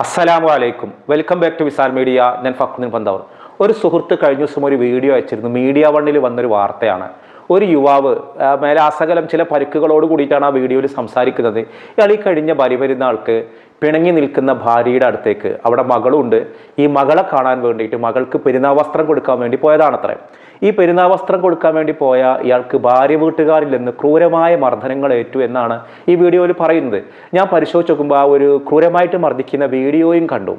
അസ്സലാമു അലൈക്കും. Welcome back to Visal media. ഞാൻ ഫക്രുദ്ദീൻ പന്തവർ. ഒരു സുഹൃത്ത് കഴിഞ്ഞ ദിവസം ഒരു വീഡിയോ അയച്ചിരുന്നു. മീഡിയ വണ്ണിൽ വന്നൊരു വാർത്തയാണ്. ഒരു യുവാവ് മേലെ മേലാസകലം ചില പരുക്കുകളോട് കൂടിയിട്ടാണ് ആ വീഡിയോയിൽ സംസാരിക്കുന്നത്. ഇയാൾ ഈ കഴിഞ്ഞ ബലി പെരുന്നാൾക്ക് പിണങ്ങി നിൽക്കുന്ന ഭാര്യയുടെ അടുത്തേക്ക്. അവിടെ മകളുണ്ട്. ഈ മകളെ കാണാൻ വേണ്ടിയിട്ട് മകൾക്ക് പെരുന്നാൾ വസ്ത്രം കൊടുക്കാൻ വേണ്ടി പോയതാണത്രേ. ഈ പെരുന്നാൾ വസ്ത്രം കൊടുക്കാൻ വേണ്ടി പോയ ഇയാൾക്ക് ഭാര്യ വീട്ടുകാരിൽ നിന്ന് ക്രൂരമായ മർദ്ദനങ്ങൾ ഏറ്റു എന്നാണ് ഈ വീഡിയോയിൽ പറയുന്നത്. ഞാൻ പരിശോധിച്ച് നോക്കുമ്പോൾ ആ ഒരു ക്രൂരമായിട്ട് മർദ്ദിക്കുന്ന വീഡിയോയും കണ്ടു.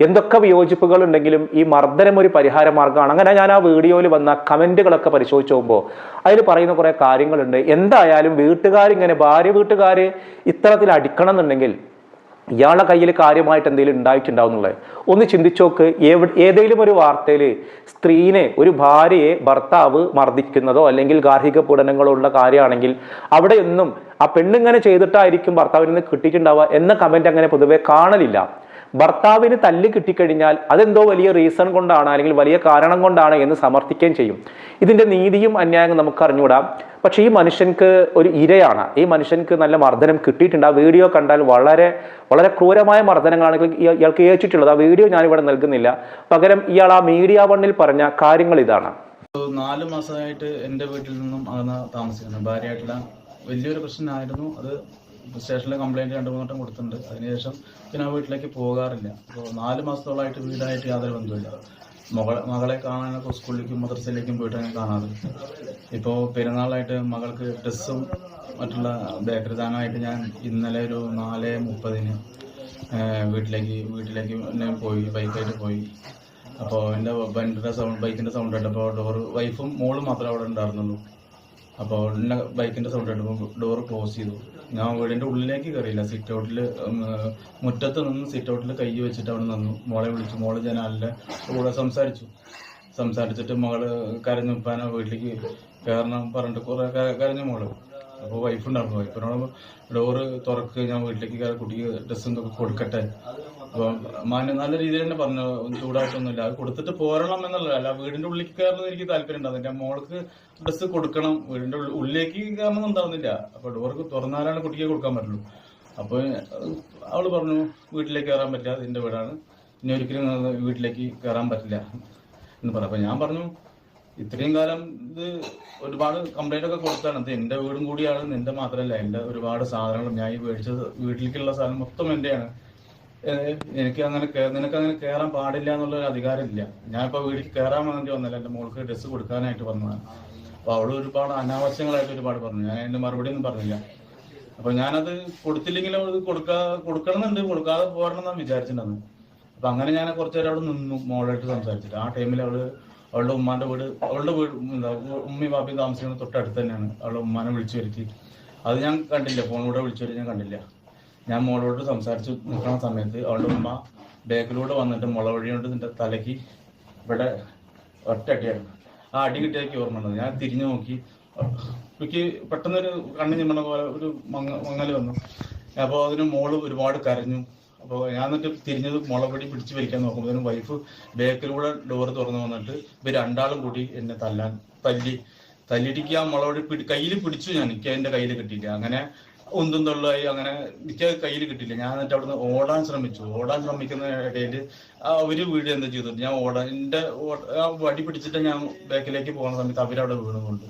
എന്തൊക്കെ വിയോജിപ്പുകൾ ഉണ്ടെങ്കിലും ഈ മർദ്ദനം ഒരു പരിഹാര മാർഗമാണ്. അങ്ങനെ ഞാൻ ആ വീഡിയോയിൽ വന്ന കമന്റുകളൊക്കെ പരിശോധിച്ച് പോകുമ്പോൾ അതിൽ പറയുന്ന കുറേ കാര്യങ്ങളുണ്ട്. എന്തായാലും വീട്ടുകാരിങ്ങനെ ഭാര്യ വീട്ടുകാർ ഇത്തരത്തിൽ അടിക്കണം എന്നുണ്ടെങ്കിൽ ഇയാളുടെ കയ്യിൽ കാര്യമായിട്ട് എന്തെങ്കിലും ഉണ്ടായിട്ടുണ്ടാവുന്നുള്ളത് ഒന്ന് ചിന്തിച്ചോക്ക് എവിടെ ഏതെങ്കിലും ഒരു വാർത്തയിൽ സ്ത്രീനെ ഒരു ഭാര്യയെ ഭർത്താവ് മർദ്ദിക്കുന്നതോ അല്ലെങ്കിൽ ഗാർഹിക പീഡനങ്ങളോ കാര്യമാണെങ്കിൽ അവിടെയൊന്നും ആ പെണ്ണിങ്ങനെ ചെയ്തിട്ടായിരിക്കും ഭർത്താവിൽ നിന്ന് കിട്ടിയിട്ടുണ്ടാവുക എന്ന കമന്റ് അങ്ങനെ പൊതുവെ കാണലില്ല. ഭർത്താവിന് തല്ല് കിട്ടിക്കഴിഞ്ഞാൽ അതെന്തോ വലിയ റീസൺ കൊണ്ടാണ് അല്ലെങ്കിൽ വലിയ കാരണം കൊണ്ടാണ് എന്ന് സമർത്ഥിക്കുകയും ചെയ്യും. ഇതിന്റെ നീതിയും അന്യായവും നമുക്ക് അറിഞ്ഞുകൂടാം. പക്ഷേ ഈ മനുഷ്യൻക്ക് ഒരു ഇരയാണ്. ഈ മനുഷ്യൻക്ക് നല്ല മർദ്ദനം കിട്ടിയിട്ടുണ്ട്. ആ വീഡിയോ കണ്ടാൽ വളരെ വളരെ ക്രൂരമായ മർദ്ദനങ്ങളാണ് ഇയാൾ- ഇയാൾക്ക് ഏച്ചിട്ടുള്ളത് ആ വീഡിയോ ഞാനിവിടെ നൽകുന്നില്ല. പകരം ഇയാൾ ആ മീഡിയ വണ്ണിൽ പറഞ്ഞ കാര്യങ്ങൾ ഇതാണ്. നാല് മാസമായിട്ട് എന്റെ വീട്ടിൽ നിന്നും അകന്ന് താമസിക്കുന്നു. ഭാര്യയായിട്ടുള്ള വലിയൊരു പ്രശ്നമായിരുന്നു. അത് സ്റ്റേഷനിൽ കംപ്ലൈന്റ് രണ്ട് മൂന്ന് വട്ടം കൊടുത്തിട്ടുണ്ട്. അതിനുശേഷം പിന്നെ ആ വീട്ടിലേക്ക് പോകാറില്ല. അപ്പോൾ നാല് മാസത്തോളമായിട്ട് വീടായിട്ട് യാതൊരു ബന്ധമില്ല മകളെ മകളെ കാണാനൊക്കെ സ്കൂളിലേക്കും മദ്രസയിലേക്കും പോയിട്ട് കാണാറ്. ഇപ്പോൾ പെരുന്നാളായിട്ട് മകൾക്ക് ഡ്രസ്സും മറ്റുള്ള ബേക്കറി ദാനമായിട്ട് ഞാൻ ഇന്നലെ ഒരു നാല് മുപ്പതിന് വീട്ടിലേക്ക് വീട്ടിലേക്ക് പോയി ബൈക്കായിട്ട് പോയി. അപ്പോൾ എന്റെ വണ്ടിയുടെ സൗണ്ട് ബൈക്കിന്റെ സൗണ്ട് കേട്ടപ്പോൾ ഡോറ് വൈഫും മോളും മാത്രമേ അവിടെ ഉണ്ടായിരുന്നുള്ളൂ. അപ്പോൾ ബൈക്കിന്റെ സൗണ്ട് കേട്ടപ്പോൾ ഡോറ് ക്ലോസ് ചെയ്തു. ഞാൻ വീടിന്റെ ഉള്ളിലേക്ക് കയറിയില്ല. സിറ്റ് ഔട്ടിൽ മുറ്റത്ത് നിന്ന് സിറ്റ് ഔട്ടിൽ കൈ വെച്ചിട്ട് അവിടെ നിന്നു. മോളെ വിളിച്ചു. മോൾ ജനാലിന്റെ കൂടെ സംസാരിച്ചു. സംസാരിച്ചിട്ട് മകൾ കരഞ്ഞു. ഉപ്പാനെ വീട്ടിലേക്ക് കയറണം പറഞ്ഞിട്ട് കുറെ കരഞ്ഞു മോൾ. അപ്പോൾ വൈഫ് ഉണ്ടായിരുന്നു. വൈഫിനോട് ഡോറ് തുറക്ക്. ഞാൻ വീട്ടിലേക്ക് കയറി കുട്ടിക്ക് ഡ്രസ്സും കൊടുക്കട്ടെ. അപ്പോൾ മാന്യ നല്ല രീതിയിൽ തന്നെ പറഞ്ഞു ചൂടായിട്ടൊന്നുമില്ല അത് കൊടുത്തിട്ട് പോരണം എന്നുള്ളതല്ല. വീടിന്റെ ഉള്ളിൽ കയറുന്നത് എനിക്ക് താല്പര്യം ഉണ്ടാകുന്നില്ല മോൾക്ക് ഡ്രസ്സ് കൊടുക്കണം. വീടിന്റെ ഉള്ളിലേക്ക് കയറണം ഉണ്ടാവുന്നില്ല. അപ്പൊ ഡോർക്ക് തുറന്നാലാണ് കുട്ടിക്ക് കൊടുക്കാൻ പറ്റുള്ളൂ. അപ്പൊ അവൾ പറഞ്ഞു വീട്ടിലേക്ക് കയറാൻ പറ്റില്ല. അതിന്റെ വീടാണ്. ഇനി ഒരിക്കലും വീട്ടിലേക്ക് കയറാൻ പറ്റില്ല. എന്ന് പറഞ്ഞു. അപ്പൊ ഞാൻ പറഞ്ഞു ഇത്രയും കാലം ഇത് ഒരുപാട് കംപ്ലൈന്റ് ഒക്കെ കൊടുത്താണ്. ഇത് എന്റെ വീടും കൂടിയാണ്. നിന്റെ മാത്രമല്ല എന്റെ ഒരുപാട് സാധനങ്ങൾ ഞാൻ ഈ മേടിച്ചത് വീട്ടിലേക്കുള്ള സാധനം മൊത്തം എന്റെയാണ്. എനിക്ക് അങ്ങനെ നിനക്ക് അങ്ങനെ കയറാൻ പാടില്ല എന്നുള്ള ഒരു അധികാരമില്ല. ഞാൻ ഇപ്പൊ വീട്ടിൽ കയറാൻ വേണ്ടി വന്നല്ല. എന്റെ മോൾക്ക് ഡ്രസ്സ് കൊടുക്കാനായിട്ട് വന്നതാണ്. അപ്പൊ അവൾ ഒരുപാട് അനാവശ്യങ്ങളായിട്ട് ഒരുപാട് പറഞ്ഞു. ഞാൻ അതിന്റെ മറുപടി ഒന്നും പറഞ്ഞില്ല. അപ്പൊ ഞാനത് കൊടുത്തില്ലെങ്കിലും അത് കൊടുക്കാ കൊടുക്കണമെന്നുണ്ട്. കൊടുക്കാതെ പോരണം എന്നാണ് വിചാരിച്ചിട്ടുണ്ടെന്ന് അപ്പൊ അങ്ങനെ ഞാൻ കുറച്ചു നേരം അവിടെ നിന്നു മോളായിട്ട് സംസാരിച്ചിട്ട്. ആ ടൈമിൽ അവൾ അവളുടെ ഉമ്മാന്റെ വീട് അവളുടെ വീട് എന്താ ഉമ്മയും ബാപ്പയും താമസിക്കുന്നത് തൊട്ടടുത്ത് തന്നെയാണ്. അവളുടെ ഉമ്മാനെ വിളിച്ചു വരുത്തി. അത് ഞാൻ കണ്ടില്ല. ഫോണിലൂടെ വിളിച്ചു വരുത്തി ഞാൻ കണ്ടില്ല. ഞാൻ മോളോട് സംസാരിച്ച് നിൽക്കുന്ന സമയത്ത് അവളുടെ ഉമ്മ ബാക്കിലൂടെ വന്നിട്ട് മുള വഴി കൊണ്ട് നിന്റെ തലയ്ക്ക് ഇവിടെ ഒറ്റ അടിയായിരുന്നു ആ അടി ഓർമ്മ ഉണ്ടത് ഞാൻ തിരിഞ്ഞു നോക്കി. എനിക്ക് പെട്ടെന്നൊരു കണ്ണു ചിമ്മണ പോലെ ഒരു മങ്ങ മങ്ങൽ വന്നു. അപ്പോൾ അതിന് മോൾ ഒരുപാട് കരഞ്ഞു. അപ്പോൾ ഞാൻ എന്നിട്ട് തിരിഞ്ഞത് മുളപൊടി പിടിച്ച് വലിക്കാൻ നോക്കുമ്പോഴത്തേനും വൈഫ് ബേക്കിലൂടെ ഡോർ തുറന്നു വന്നിട്ട് ഇവർ രണ്ടാളും കൂടി എന്നെ തല്ലാൻ തല്ലി തല്ലിടിക്ക് ആ മുളപൊടി പിടി കയ്യിൽ പിടിച്ചു ഞാൻ. എനിക്ക് അതിന്റെ കയ്യിൽ കിട്ടിയില്ല. അങ്ങനെ ഒന്നും അങ്ങനെ എനിക്ക് കയ്യിൽ കിട്ടിയില്ല. ഞാൻ എന്നിട്ട് അവിടുന്ന് ഓടാൻ ശ്രമിച്ചു. ഓടാൻ ശ്രമിക്കുന്ന ഇടയിൽ അവർ വീട് എന്താ ചെയ്തിട്ട് ഞാൻ ഓടാൻ എന്റെ വടി പിടിച്ചിട്ട് ഞാൻ ബാക്കിലേക്ക് പോകുന്ന സമയത്ത് അവരവിടെ വീണുകൊണ്ട്.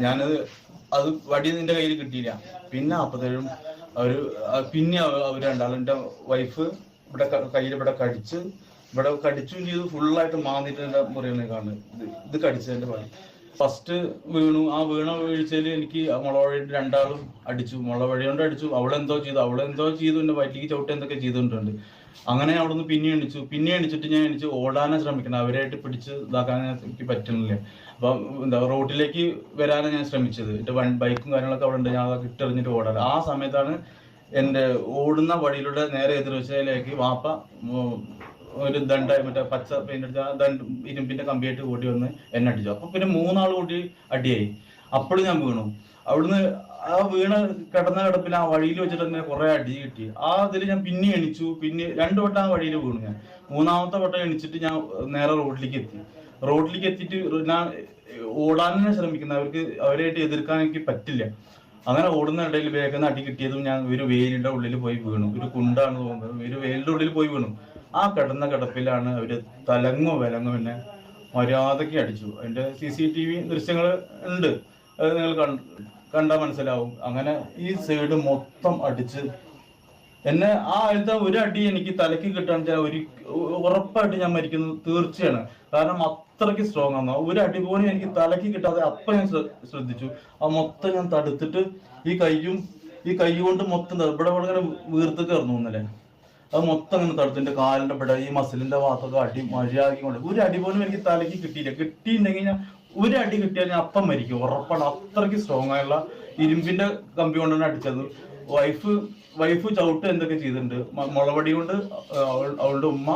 ഞാനത് അത് വടി നിന്റെ കയ്യിൽ കിട്ടിയില്ല. പിന്നെ അപ്പത്തേഴും അവർ പിന്നെ അവ- അവർ രണ്ടാളും എന്റെ വൈഫ് ഇവിടെ കയ്യിൽ ഇവിടെ കടിച്ച് ഇവിടെ കടിച്ചും ചെയ്തു ഫുള്ളായിട്ട് മാന്നിട്ട് എന്റെ മുറിയിൽ കാണുന്നത് ഇത് കടിച്ചതിന്റെ പണി ഫസ്റ്റ് വീണു. ആ വീണ വീഴ്ചയിൽ എനിക്ക് മുള മുളവഴി രണ്ടാളും അടിച്ചു. മുള വഴി കൊണ്ട് അടിച്ചു. അവളെന്തോ ചെയ്തു. അവളെന്തോ ചെയ്തു. എന്റെ വയറ്റിലേക്ക് ചവിട്ട് എന്തൊക്കെ ചെയ്തിട്ടുണ്ട്. അങ്ങനെ അവിടെ നിന്ന് പിന്നെ എണിച്ചു. പിന്നെ എണിച്ചിട്ട് ഞാൻ എണിച്ച് ഓടാനാ ശ്രമിക്കണം അവരായിട്ട് പിടിച്ച് ഇതാക്കാൻ എനിക്ക് പറ്റുന്നില്ല. അപ്പൊ എന്താ റോഡിലേക്ക് വരാനാണ് ഞാൻ ശ്രമിച്ചത്. എന്റെ വൺ ബൈക്കും കാര്യങ്ങളൊക്കെ അവിടെ ഉണ്ട്. ഞാൻ അതൊക്കെ ഇട്ടെറിഞ്ഞിട്ട് ഓടാൻ. ആ സമയത്താണ് എന്റെ ഓടുന്ന വഴിയിലൂടെ നേരെ എതിർവശയിലേക്ക് വാപ്പ ഒരു ദണ്ട മറ്റേ പച്ച പെയിന്റ് അടിച്ച ദണ്ട് ഇരുമ്പിന്റെ കമ്പിയായിട്ട് ഓടി വന്ന് എന്നെ അടിച്ചു. അപ്പൊ പിന്നെ മൂന്നാൾ കൂടി അടിയായി. അപ്പോഴും ഞാൻ വീണു. അവിടുന്ന് ആ വീണ് കിടന്ന കിടപ്പിൽ ആ വഴിയിൽ വെച്ചിട്ട് തന്നെ കുറെ അടി കിട്ടി. ആ ഇതിൽ ഞാൻ പിന്നെ എണിച്ചു. പിന്നെ രണ്ടു വട്ടം ആ വഴിയിൽ വീണു ഞാൻ. മൂന്നാമത്തെ വട്ടം എണിച്ചിട്ട് ഞാൻ നേരെ റോഡിലേക്ക് എത്തി. റോഡിലേക്ക് എത്തിയിട്ട് ഞാൻ ഓടാൻ തന്നെ ശ്രമിക്കുന്നത് അവർക്ക് അവരായിട്ട് എതിർക്കാൻ എനിക്ക് പറ്റില്ല. അങ്ങനെ ഓടുന്ന ഇടയിൽ വേഗം അടി കിട്ടിയതും ഞാൻ ഒരു വെയിലിന്റെ ഉള്ളിൽ പോയി വീണു. ഒരു കുണ്ടാണ് തോന്നുന്നത്. ഒരു വെയിലിന്റെ ഉള്ളിൽ പോയി വീണു. ആ കിടന്ന കിടപ്പിലാണ് അവർ തലങ്ങോ വിലങ്ങോ പിന്നെ മര്യാദയ്ക്ക് അടിച്ചു. അതിന്റെ സി സി ടി വി ദൃശ്യങ്ങൾ ഉണ്ട്. അത് നിങ്ങൾ കണ്ടാൽ മനസ്സിലാവും. അങ്ങനെ ഈ സൈഡ് മൊത്തം അടിച്ച് എന്നെ ആ ആദ്യത്തെ ഒരു അടി എനിക്ക് തലയ്ക്ക് കിട്ടാന്ന് വെച്ചാൽ ഒരു ഉറപ്പായിട്ട് ഞാൻ മരിക്കുന്നത് തീർച്ചയാണ്. കാരണം അത്രയ്ക്ക് സ്ട്രോങ് ആണ്. ഒരു അടി പോലും എനിക്ക് തലയ്ക്ക് കിട്ടാതെ അപ്പം ഞാൻ ശ്ര- ശ്രദ്ധിച്ചു. ആ മൊത്തം ഞാൻ തടുത്തിട്ട് ഈ കയ്യും ഈ കൈ കൊണ്ട് മൊത്തം ഇവിടെ ഇവിടെ ഇങ്ങനെ വീർത്ത് കയറുന്നു ഇന്നലെ. അത് മൊത്തം അങ്ങനെ തടുത്തു എന്റെ കാലിന്റെ ഇവിടെ ഈ മസിലിന്റെ ഭാഗത്തൊക്കെ അടി മര്യാദയ്ക്ക് കൊണ്ട്. ഒരു അടി പോലും എനിക്ക് തലയ്ക്ക് കിട്ടിയില്ല. കിട്ടിയിട്ടുണ്ടെങ്കിൽ ഞാൻ ഒരു അടി കിട്ടിയാൽ ഞാൻ അപ്പം മരിക്കും. ഉറപ്പാണ്. അത്രയ്ക്ക് സ്ട്രോങ് ആയുള്ള ഇരുമ്പിന്റെ കമ്പി കൊണ്ടാണ് അടിച്ചത്. വൈഫ് വൈഫ് ചവിട്ട് എന്തൊക്കെ ചെയ്തിട്ടുണ്ട്? മുളവടി കൊണ്ട് അവളുടെ ഉമ്മ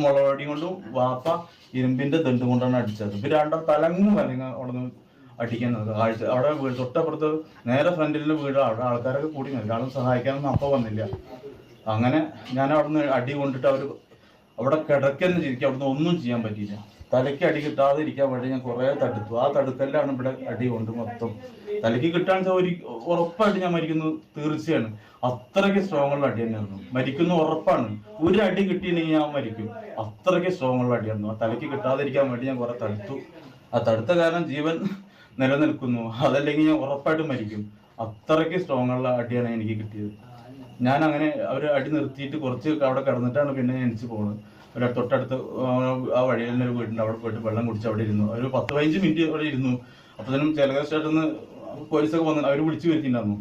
മുളവടി കൊണ്ടും വാപ്പ ഇരുമ്പിന്റെ ദണ്ട് കൊണ്ടാണ് അടിച്ചത്. ഇവർ രണ്ടാം തലങ്ങും വലങ്ങ അവിടെ അടിക്കുന്നത്. കാഴ്ച അവിടെ വീട് തൊട്ടപ്പുറത്ത് നേരെ ഫ്രണ്ടിലെ വീട്. അവിടെ ആൾക്കാരൊക്കെ കൂടി നിൽക്കും. ആളും സഹായിക്കാനൊന്നും അപ്പൊ വന്നില്ല. അങ്ങനെ ഞാൻ അവിടുന്ന് അടി കൊണ്ടിട്ട് അവർ അവിടെ കിടക്കുന്ന ചിരിക്കും. അവിടുന്ന് ഒന്നും ചെയ്യാൻ പറ്റിയില്ല. തലയ്ക്ക് അടി കിട്ടാതെ ഇരിക്കാൻ വേണ്ടി ഞാൻ കുറേ തടുത്തു. ആ തടുക്കലിലാണ് ഇവിടെ അടി കൊണ്ട് മൊത്തം. തലയ്ക്ക് കിട്ടാൻ ഒരു ഉറപ്പായിട്ട് ഞാൻ മരിക്കുന്നത് തീർച്ചയാണ്. അത്രയ്ക്ക് സ്ട്രോങ് ഉള്ള അടി തന്നെയായിരുന്നു. മരിക്കുന്ന ഉറപ്പാണ്. ഒരു അടി കിട്ടിയിട്ടുണ്ടെങ്കിൽ ഞാൻ മരിക്കും. അത്രയ്ക്ക് സ്ട്രോങ് ഉള്ള അടിയായിരുന്നു. ആ തലയ്ക്ക് കിട്ടാതിരിക്കാൻ വേണ്ടി ഞാൻ കുറെ തടുത്തു. ആ തടുത്ത കാരണം ജീവൻ നിലനിൽക്കുന്നു. അതല്ലെങ്കിൽ ഞാൻ ഉറപ്പായിട്ട് മരിക്കും. അത്രയ്ക്ക് സ്ട്രോങ് ഉള്ള അടിയാണ് എനിക്ക് കിട്ടിയത്. ഞാൻ അങ്ങനെ അവർ അടി നിർത്തിയിട്ട് കുറച്ച് അവിടെ കിടന്നിട്ടാണ് പിന്നെ പോണത്. പോകുന്നത് ഒരു തൊട്ടടുത്ത് ആ- വഴിയിൽ തന്നെ ഒരു വീടുണ്ട് അവിടെ പോയിട്ട് വെള്ളം കുടിച്ച് അവിടെ ഇരുന്നു. ഒരു പത്ത് പതിനഞ്ച് മിനിറ്റ് അവിടെ ഇരുന്നു. അപ്പോഴത്തേനും ചേലക സ്റ്റേറ്റിൽ നിന്ന് പോലീസൊക്കെ വന്നു അവർ വിളിച്ചു വരുത്തിണ്ടായിരുന്നു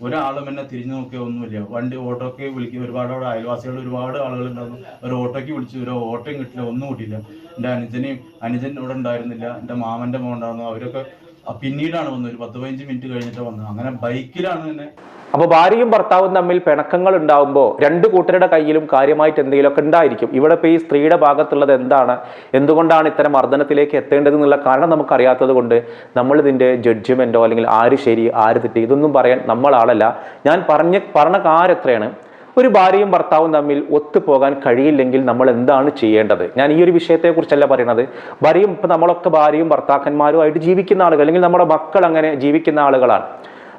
ഒരാളും എന്നെ തിരിഞ്ഞു നോക്കിയോ ഒന്നുമില്ല. വണ്ടി ഓട്ടോക്ക് വിളിക്കും ഒരുപാട് അവിടെ അയൽവാസികൾ ഒരുപാട് ആളുകൾ ഉണ്ടായിരുന്നു ഒരു ഓട്ടോയ്ക്ക് വിളിച്ചു ഒരു ഓട്ടോയും കിട്ടില്ല ഒന്നും കിട്ടിയില്ല. എന്റെ അനുജനെയും അനുജൻ ഇവിടെ ഉണ്ടായിരുന്നില്ല. എന്റെ മാമന്റെ മോൻ ഉണ്ടായിരുന്നു. അവരൊക്കെ പിന്നീടാണ് വന്നത്. ഒരു പത്ത് പതിനഞ്ച് മിനിറ്റ് കഴിഞ്ഞിട്ടാണ് വന്നത്. അങ്ങനെ ബൈക്കിലാണ് എന്നെ അപ്പോൾ ഭാര്യയും ഭർത്താവും തമ്മിൽ പിണക്കങ്ങൾ ഉണ്ടാകുമ്പോൾ രണ്ടു കൂട്ടരുടെ കയ്യിലും കാര്യമായിട്ട് എന്തെങ്കിലുമൊക്കെ ഉണ്ടായിരിക്കും. ഇവിടെ ഇപ്പോൾ ഈ സ്ത്രീയുടെ ഭാഗത്തുള്ളത് എന്താണ്? എന്തുകൊണ്ടാണ് ഇത്തരം മർദ്ദനത്തിലേക്ക് എത്തേണ്ടത് എന്നുള്ള കാരണം നമുക്കറിയാത്തത് കൊണ്ട് ഇതിന്റെ ജഡ്ജ്മെന്റോ അല്ലെങ്കിൽ ആര് ശരി ആര് തെറ്റി ഇതൊന്നും പറയാൻ നമ്മളാളല്ല ഞാൻ പറഞ്ഞ പറഞ്ഞ കാര്യം എത്രയാണ്? ഒരു ഭാര്യയും ഭർത്താവും തമ്മിൽ ഒത്തുപോകാൻ കഴിയില്ലെങ്കിൽ നമ്മൾ എന്താണ് ചെയ്യേണ്ടത്? ഞാൻ ഈ ഒരു വിഷയത്തെക്കുറിച്ചല്ല പറയുന്നത് ഭാര്യയും ഇപ്പം നമ്മളൊക്കെ ഭാര്യയും ഭർത്താക്കന്മാരുമായിട്ട് ജീവിക്കുന്ന ആളുകൾ അല്ലെങ്കിൽ നമ്മുടെ മക്കൾ അങ്ങനെ ജീവിക്കുന്ന ആളുകളാണ്.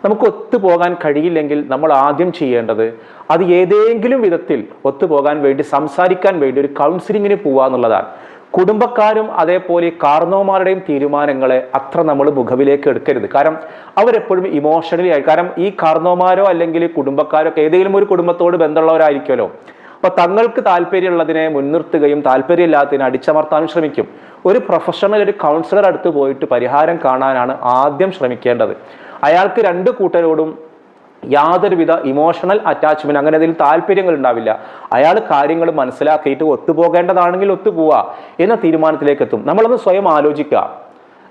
നമുക്ക് ഒത്തുപോകാൻ കഴിയില്ലെങ്കിൽ നമ്മൾ ആദ്യം ചെയ്യേണ്ടത് അത് ഏതെങ്കിലും വിധത്തിൽ ഒത്തുപോകാൻ വേണ്ടി സംസാരിക്കാൻ വേണ്ടി ഒരു കൗൺസിലിങ്ങിന് പോവുക എന്നുള്ളതാണ്. കുടുംബക്കാരും അതേപോലെ കാർന്നോമാരുടെയും തീരുമാനങ്ങളെ അത്ര നമ്മൾ മുഖവിലേക്ക് എടുക്കരുത്. കാരണം അവരെപ്പോഴും ഇമോഷണലി ആയി കാരണം ഈ കാർന്നോമാരോ അല്ലെങ്കിൽ കുടുംബക്കാരോ ഒക്കെ ഏതെങ്കിലും ഒരു കുടുംബത്തോട് ബന്ധമുള്ളവരായിരിക്കുമല്ലോ. അപ്പൊ തങ്ങൾക്ക് താല്പര്യമുള്ളതിനെ മുൻനിർത്തുകയും താല്പര്യമില്ലാത്തതിനെ അടിച്ചമർത്താനും ശ്രമിക്കും. ഒരു പ്രൊഫഷണൽ ഒരു കൗൺസിലർ അടുത്ത് പോയിട്ട് പരിഹാരം കാണാനാണ് ആദ്യം ശ്രമിക്കേണ്ടത്. അയാൾക്ക് രണ്ട് കൂട്ടരോടും യാതൊരുവിധ ഇമോഷണൽ അറ്റാച്ച്മെന്റ് അങ്ങനെ അതിൽ താല്പര്യങ്ങൾ ഉണ്ടാവില്ല. അയാൾ കാര്യങ്ങൾ മനസ്സിലാക്കിയിട്ട് ഒത്തുപോകേണ്ടതാണെങ്കിൽ ഒത്തുപോവുക എന്ന തീരുമാനത്തിലേക്ക് എത്തും. നമ്മളൊന്ന് സ്വയം ആലോചിക്കുക.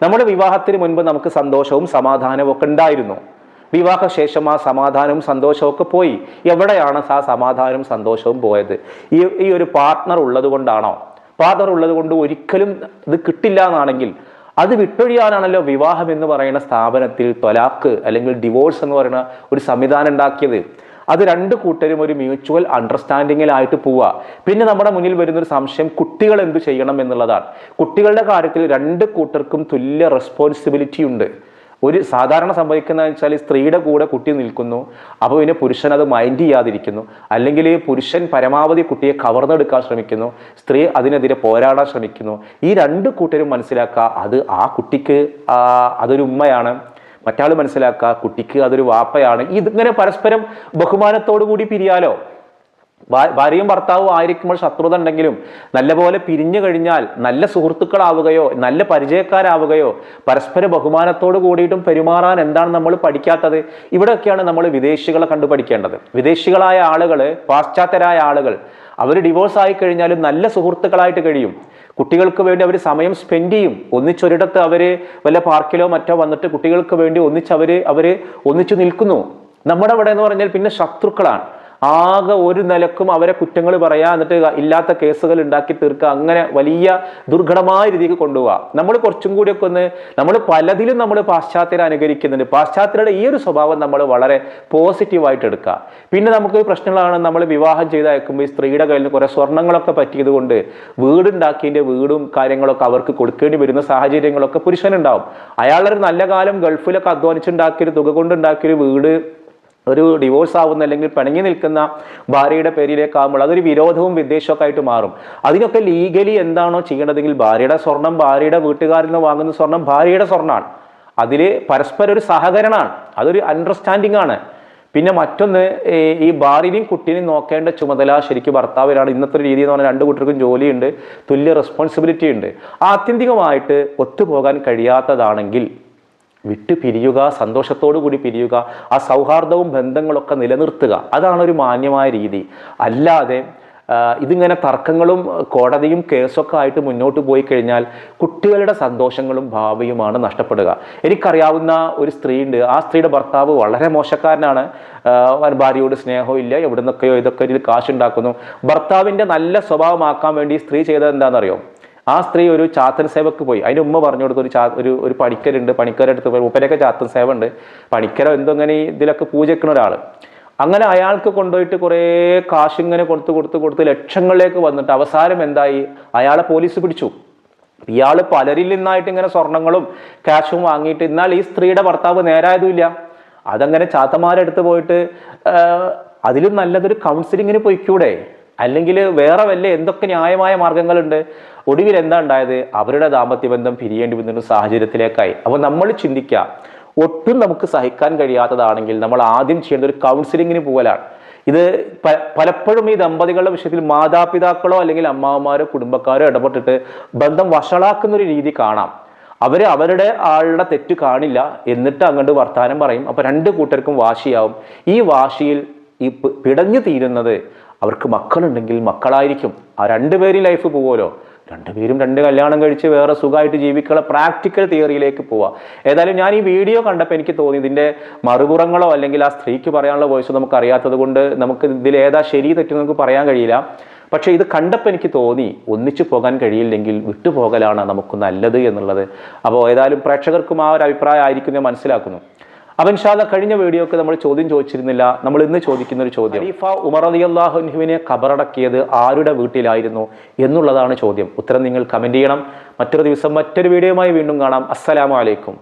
നമ്മുടെ വിവാഹത്തിന് മുൻപ് നമുക്ക് സന്തോഷവും സമാധാനവും ഒക്കെ ഉണ്ടായിരുന്നു. വിവാഹശേഷം ആ സമാധാനവും സന്തോഷവും ഒക്കെ പോയി. എവിടെയാണ് ആ സമാധാനവും സന്തോഷവും പോയത്? ഈ ഈ ഒരു പാർട്ട്ണർ ഉള്ളത് കൊണ്ടാണോ? പാർട്ണർ ഉള്ളത് കൊണ്ട് ഒരിക്കലും ഇത് കിട്ടില്ല എന്നാണെങ്കിൽ അത് വിട്ടൊഴിയാനാണല്ലോ വിവാഹം എന്ന് പറയുന്ന സ്ഥാപനത്തിൽ തൊലാക്ക് അല്ലെങ്കിൽ ഡിവോഴ്സ് എന്ന് പറയുന്ന ഒരു സംവിധാനം ഉണ്ടാക്കിയത്. അത് രണ്ട് കൂട്ടരും ഒരു മ്യൂച്വൽ അണ്ടർസ്റ്റാൻഡിങ്ങിലായിട്ട് പോവുക പിന്നെ നമ്മുടെ മുന്നിൽ വരുന്ന ഒരു സംശയം കുട്ടികൾ എന്ത് ചെയ്യണം എന്നുള്ളതാണ്. കുട്ടികളുടെ കാര്യത്തിൽ രണ്ട് കൂട്ടർക്കും തുല്യ റെസ്പോൺസിബിലിറ്റി ഉണ്ട്. ഒരു സാധാരണ സംഭവിക്കുന്ന വെച്ചാൽ സ്ത്രീയുടെ കൂടെ കുട്ടി നിൽക്കുന്നു അപ്പോൾ പിന്നെ പുരുഷൻ അത് മൈൻഡ് ചെയ്യാതിരിക്കുന്നു. അല്ലെങ്കിൽ പുരുഷൻ പരമാവധി കുട്ടിയെ കവർന്നെടുക്കാൻ ശ്രമിക്കുന്നു സ്ത്രീ അതിനെതിരെ പോരാടാൻ ശ്രമിക്കുന്നു. ഈ രണ്ട് കൂട്ടരും മനസ്സിലാക്കുക അത് ആ കുട്ടിക്ക് അതൊരു ഉമ്മയാണ്. മറ്റാൾ മനസ്സിലാക്കുക കുട്ടിക്ക് അതൊരു വാപ്പയാണ്. ഇതിങ്ങനെ പരസ്പരം ബഹുമാനത്തോടു കൂടി പിരിയാലോ? ഭാര്യയും ഭർത്താവും ആയിരിക്കുമ്പോൾ ശത്രുത ഉണ്ടെങ്കിലും നല്ലപോലെ പിരിഞ്ഞു കഴിഞ്ഞാൽ നല്ല സുഹൃത്തുക്കളാവുകയോ നല്ല പരിചയക്കാരാവുകയോ പരസ്പര ബഹുമാനത്തോട് കൂടിയിട്ടും പെരുമാറാൻ എന്താണ് നമ്മൾ പഠിക്കാത്തത്? ഇവിടെയൊക്കെയാണ് നമ്മൾ വിദേശികളെ കണ്ടു പഠിക്കേണ്ടത്. വിദേശികളായ ആളുകൾ പാശ്ചാത്യരായ ആളുകൾ അവർ ഡിവോഴ്സ് ആയി കഴിഞ്ഞാലും നല്ല സുഹൃത്തുക്കളായിട്ട് കഴിയും. കുട്ടികൾക്ക് വേണ്ടി അവർ സമയം സ്പെൻഡ് ചെയ്യും. ഒന്നിച്ചൊരിടത്ത് അവർ വല്ല പാർക്കിലോ മറ്റോ വന്നിട്ട് കുട്ടികൾക്ക് വേണ്ടി ഒന്നിച്ച് അവർ അവർ ഒന്നിച്ചു നിൽക്കുന്നു. നമ്മുടെ അവിടെ എന്ന് പറഞ്ഞാൽ പിന്നെ ശത്രുക്കളാണ്. ആകെ ഒരു നിലക്കും അവരെ കുറ്റങ്ങൾ പറയാ എന്നിട്ട് ഇല്ലാത്ത കേസുകൾ ഉണ്ടാക്കി തീർക്കുക അങ്ങനെ വലിയ ദുർഘടമായ രീതിക്ക് കൊണ്ടുപോവുക നമ്മൾ കുറച്ചും കൂടിയൊക്കെ ഒന്ന് നമ്മൾ പലതിലും നമ്മൾ പാശ്ചാത്യരെ അനുകരിക്കുന്നുണ്ട്. പാശ്ചാത്യരുടെ ഈ ഒരു സ്വഭാവം നമ്മൾ വളരെ പോസിറ്റീവായിട്ട് എടുക്കുക. പിന്നെ നമുക്ക് പ്രശ്നങ്ങളാണ് നമ്മൾ വിവാഹം ചെയ്തയക്കുമ്പോൾ ഈ സ്ത്രീയുടെ കയ്യിൽ നിന്ന് കുറേ സ്വർണങ്ങളൊക്കെ പറ്റിയത് കൊണ്ട് വീടുണ്ടാക്കിയതിന്റെ വീടും കാര്യങ്ങളൊക്കെ അവർക്ക് കൊടുക്കേണ്ടി വരുന്ന സാഹചര്യങ്ങളൊക്കെ പുരുഷനുണ്ടാവും. അയാളൊരു നല്ല കാലം ഗൾഫിലൊക്കെ അധ്വാനിച്ചുണ്ടാക്കിയൊരു തുക കൊണ്ടുണ്ടാക്കിയൊരു വീട് ഒരു ഡിവോഴ്സ് ആവുന്ന അല്ലെങ്കിൽ പിണങ്ങി നിൽക്കുന്ന ഭാര്യയുടെ പേരിലേക്കാകുമ്പോൾ അതൊരു വിരോധവും വിദ്വേഷമൊക്കെ ആയിട്ട് മാറും. അതിനൊക്കെ ലീഗലി എന്താണോ ചെയ്യേണ്ടതെങ്കിൽ ഭാര്യയുടെ സ്വർണം ഭാര്യയുടെ വീട്ടുകാരിൽ നിന്ന് വാങ്ങുന്ന സ്വർണം ഭാര്യയുടെ സ്വർണമാണ് അതിൽ പരസ്പരം ഒരു സഹകരണമാണ്. അതൊരു അണ്ടർസ്റ്റാൻഡിംഗ് ആണ്. പിന്നെ മറ്റൊന്ന് ഈ- ഭാര്യയും കുട്ടീനെയും നോക്കേണ്ട ചുമതല ശരിക്കും ഭർത്താവിനാണ് ഇന്നത്തെ ഒരു രീതി എന്ന് പറഞ്ഞാൽ രണ്ട് കുട്ടികൾക്കും ജോലിയുണ്ട് തുല്യ റെസ്പോൺസിബിലിറ്റി ഉണ്ട്. ആത്യന്തികമായിട്ട് ഒത്തുപോകാൻ കഴിയാത്തതാണെങ്കിൽ വിട്ടു പിരിയുക സന്തോഷത്തോടു കൂടി പിരിയുക ആ സൗഹാർദ്ദവും ബന്ധങ്ങളൊക്കെ നിലനിർത്തുക അതാണ് ഒരു മാന്യമായ രീതി. അല്ലാതെ ഇതിങ്ങനെ തർക്കങ്ങളും കോടതിയും കേസൊക്കെ ആയിട്ട് മുന്നോട്ട് പോയി കഴിഞ്ഞാൽ കുട്ടികളുടെ സന്തോഷങ്ങളും ഭാവിയുമാണ് നഷ്ടപ്പെടുക. എനിക്കറിയാവുന്ന ഒരു സ്ത്രീയുണ്ട്. ആ സ്ത്രീയുടെ ഭർത്താവ് വളരെ മോശക്കാരനാണ്. ഭാര്യയോട് സ്നേഹവും ഇല്ല. എവിടെ നിന്നൊക്കെയോ ഇതൊക്കെ ഇതിൽ കാശുണ്ടാക്കുന്നു. ഭർത്താവിന്റെ നല്ല സ്വഭാവമാക്കാൻ വേണ്ടി സ്ത്രീ ചെയ്തത് എന്താണെന്നറിയോ? ആ സ്ത്രീ ഒരു ചാത്തൻ സേവക്ക് പോയി. അതിന് ഉമ്മ പറഞ്ഞു കൊടുത്ത ഒരു ചാ ഒരു ഒരു പണിക്കരുണ്ട് പണിക്കരെടുത്ത് പോയി. ഉപ്പരൊക്കെ ചാത്തൻ സേവ ഉണ്ട് പണിക്കരോ എന്തോ ഇങ്ങനെ ഇതിലൊക്കെ പൂജക്കുന്ന ഒരാൾ അങ്ങനെ അയാൾക്ക് കൊണ്ടുപോയിട്ട് കുറേ കാശ് ഇങ്ങനെ കൊടുത്ത് കൊടുത്ത് കൊടുത്ത് ലക്ഷങ്ങളിലേക്ക് വന്നിട്ട് അവസാനം എന്തായി? അയാളെ പോലീസ് പിടിച്ചു. ഇയാൾ പലരിൽ നിന്നായിട്ട് ഇങ്ങനെ സ്വർണങ്ങളും ക്യാഷും വാങ്ങിയിട്ട് എന്നാൽ ഈ സ്ത്രീയുടെ ഭർത്താവ് നേരായതുമില്ല അതങ്ങനെ ചാത്തമാരെടുത്ത് പോയിട്ട് അതിലും നല്ലതൊരു കൗൺസിലിങ്ങിന് പോയിക്കൂടെ? അല്ലെങ്കിൽ വേറെ വല്ല എന്തൊക്കെ ന്യായമായ മാർഗങ്ങളുണ്ട്? ഒടുവിൽ എന്താ ഉണ്ടായത്? അവരുടെ ദാമ്പത്യ ബന്ധം പിരിയേണ്ടി വന്നൊരു സാഹചര്യത്തിലേക്കായി. അപ്പോൾ നമ്മൾ ചിന്തിക്കുക ഒട്ടും നമുക്ക് സഹിക്കാൻ കഴിയാത്തതാണെങ്കിൽ നമ്മൾ ആദ്യം ചെയ്യേണ്ട ഒരു കൗൺസിലിങ്ങിന് പോകലാണ്. ഇത് പലപ്പോഴും ഈ ദമ്പതികളുടെ വിഷയത്തിൽ മാതാപിതാക്കളോ അല്ലെങ്കിൽ അമ്മാവന്മാരോ കുടുംബക്കാരോ ഇടപെട്ടിട്ട് ബന്ധം വഷളാക്കുന്ന ഒരു രീതി കാണാം. അവർ അവരുടെ ആളുടെ തെറ്റ് കാണില്ല എന്നിട്ട് അങ്ങോട്ട് വർത്തമാനം പറയും. അപ്പൊ രണ്ട് കൂട്ടർക്കും വാശിയാവും. ഈ വാശിയിൽ ഈ പിടഞ്ഞു തീരുന്നത് അവർക്ക് മക്കളുണ്ടെങ്കിൽ മക്കളായിരിക്കും. ആ രണ്ടുപേരും ലൈഫ് പോവുമല്ലോ. രണ്ടുപേരും രണ്ട് കല്യാണം കഴിച്ച് വേറെ സുഖമായിട്ട് ജീവിക്കുള്ള പ്രാക്ടിക്കൽ തിയറിയിലേക്ക് പോവാം ഏതായാലും ഞാൻ ഈ വീഡിയോ കണ്ടപ്പോൾ എനിക്ക് തോന്നി ഇതിന്റെ മറുപുറങ്ങളോ അല്ലെങ്കിൽ ആ സ്ത്രീക്ക് പറയാനുള്ള വോയിസ് നമുക്ക് അറിയാത്തത് കൊണ്ട് നമുക്ക് ഇതിൽ ഏതാ ശരി തെറ്റ് നമുക്ക് പറയാൻ കഴിയില്ല. പക്ഷേ ഇത് കണ്ടപ്പോൾ എനിക്ക് തോന്നി ഒന്നിച്ചു പോകാൻ കഴിയില്ലെങ്കിൽ വിട്ടുപോകലാണ് നമുക്ക് നല്ലത് എന്നുള്ളത്. അപ്പോൾ ഏതായാലും പ്രേക്ഷകർക്കും ആ ഒരു അഭിപ്രായം ആയിരിക്കും ഞാൻ മനസ്സിലാക്കുന്നു. അവൻ ഷാദ കഴിഞ്ഞ വീഡിയോക്ക് നമ്മൾ ചോദ്യം ചോദിച്ചിരുന്നില്ല. നമ്മൾ ഇന്ന് ചോദിക്കുന്ന ഒരു ചോദ്യം. ഖലീഫ ഉമർ അലി അള്ളാഹുനുവിനെ ഖബറടക്കിയത് ആരുടെ വീട്ടിലായിരുന്നു എന്നുള്ളതാണ് ചോദ്യം. ഉത്തരം നിങ്ങൾ കമന്റ് ചെയ്യണം. മറ്റൊരു ദിവസം മറ്റൊരു വീഡിയോയുമായി വീണ്ടും കാണാം. അസ്സലാമു അലൈക്കും.